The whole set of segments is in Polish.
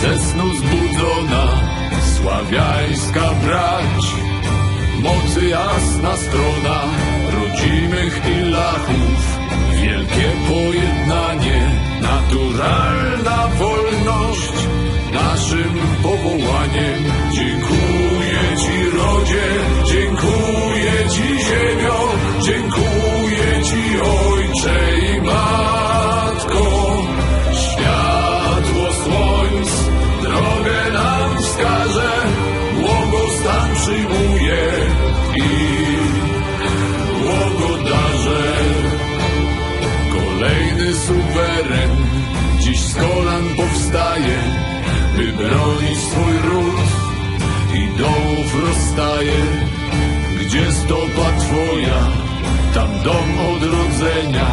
ze snu zbudzona, sławiańska brać, mocy jasna strona, rodzimych i lachów, wielkie pojednanie. Suweren dziś z kolan powstaje, by bronić swój ród i dołów rozstaje. Gdzie stopa twoja, tam dom odrodzenia,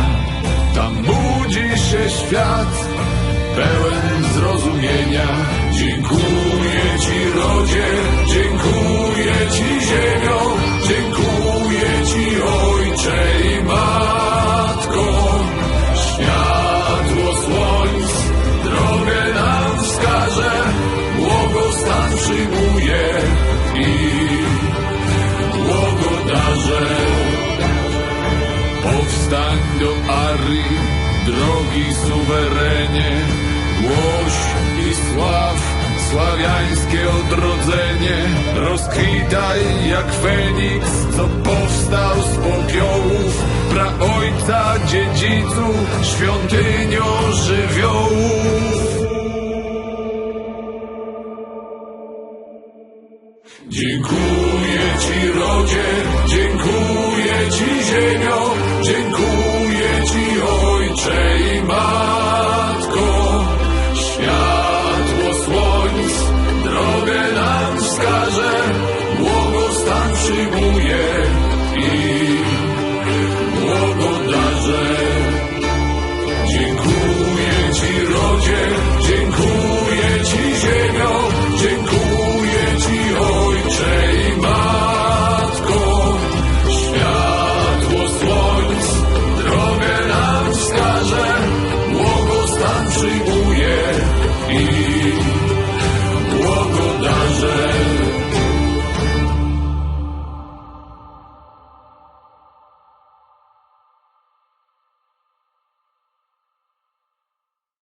tam budzi się świat pełen zrozumienia. Dziękuję Ci, rodzie, dziękuję przyjmuje i błogodarze. Powstań do Arii, drogi suwerenie, głoś i sław, sławiańskie odrodzenie. Rozkwitaj jak Feniks, co powstał z popiołów, praojca dziedzicu, świątynią żywiołów. Dziękuję Ci, rodzie,